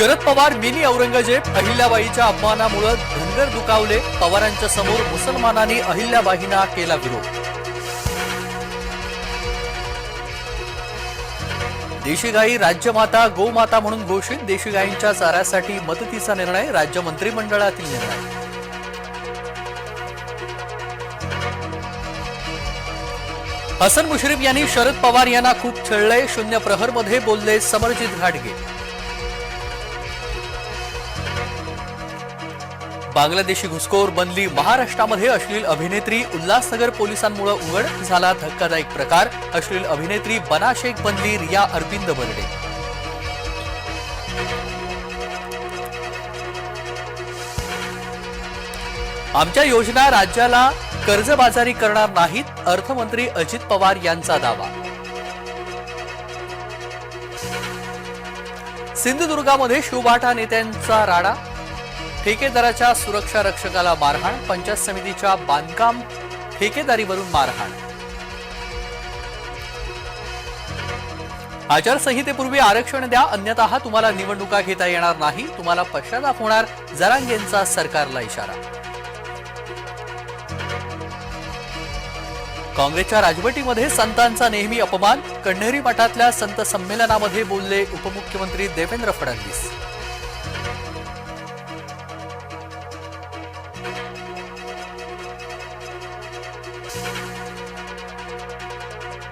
Sharad Pawar mini Aurangzeb अहिल्याबाईच्या अपमानामुळे धनगर दुखावले. पवारांच्या समोर मुसलमानांनी अहिल्याबाईंना केला विरोध. देशी गाई राज्यमाता गोमाता म्हणून घोषित देशी गायींच्या चाऱ्यासाठी मदतीचा निर्णय राज्य मंत्रिमंडळातील निर्णय. हसन मुश्रीफ यांनी शरद पवार यांना खूप छळले शून्य प्रहरमध्ये बोलले समरजित घाटगे. बांगलादेशी घुसखोर बनली महाराष्ट्रामध्ये अश्लील अभिनेत्री उल्हासनगर पोलिसांमुळे उघड झाला धक्कादायक प्रकार. अश्लील अभिनेत्री बना शेख बनली रिया अरविंद बर्डे. आमच्या योजना राज्याला कर्जबाजारी करणार नाहीत अर्थमंत्री अजित पवार यांचा दावा. सिंधुदुर्गामध्ये शिवबाटा नेत्यांचा राडा ठेकेदाराच्या सुरक्षा रक्षकाला मारहाण पंचायत समितीच्या बांधकाम ठेकेदारीवरून मारहाण. आचारसंहितेपूर्वी आरक्षण द्या अन्यथा तुम्हाला निवडणुका घेता येणार नाही. तुम्हाला पश्चाताप होणार जरांगेंचा सरकारला इशारा. काँग्रेसच्या राजवटीमध्ये संतांचा नेहमी अपमान कण्हेरी मठातल्या संत संमेलनामध्ये बोलले उपमुख्यमंत्री देवेंद्र फडणवीस.